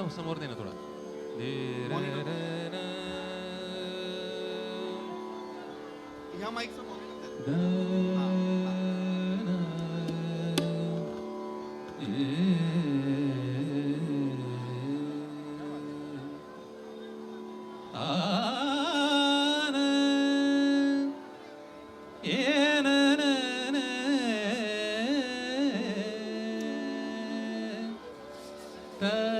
इथं समोर दे ना थोडा. ह्या माईक समोर द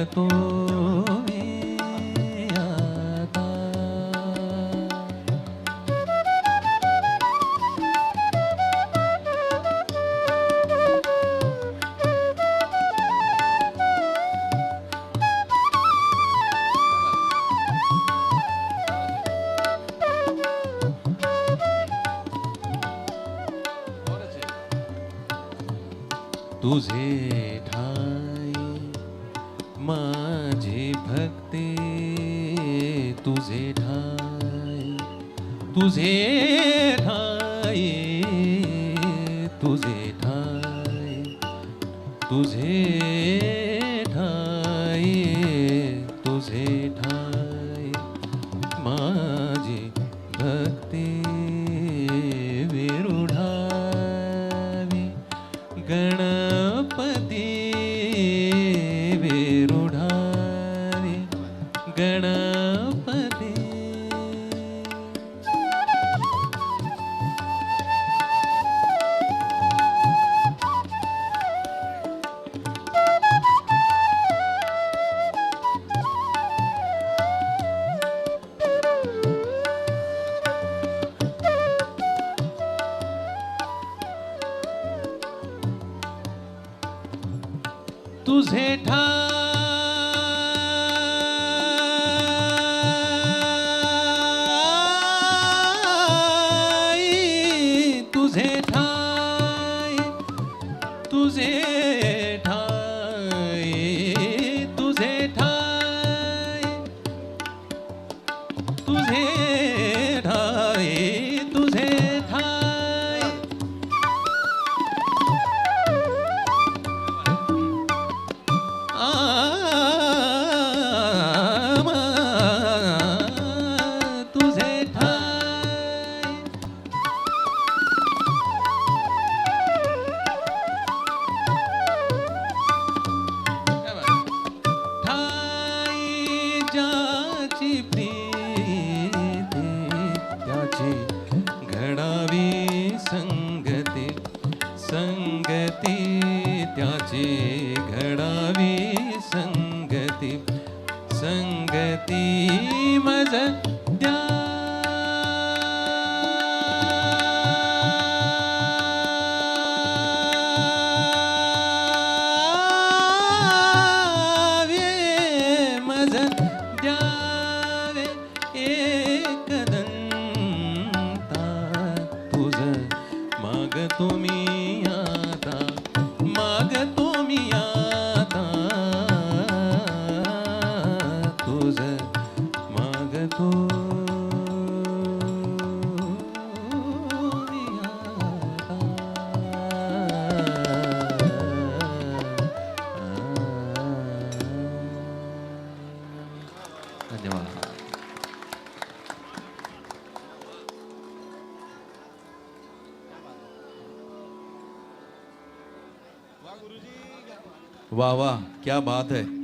मागतो मी आता तुझे भक्ते तुझे ठाई तुझे ठाई तुझे ठाई तुझे ठाई तुझे तुझे ठाई ज्याची प्रीती त्याची घडावी संगती संगती त्याची घडावी वाह वाह क्या बात है।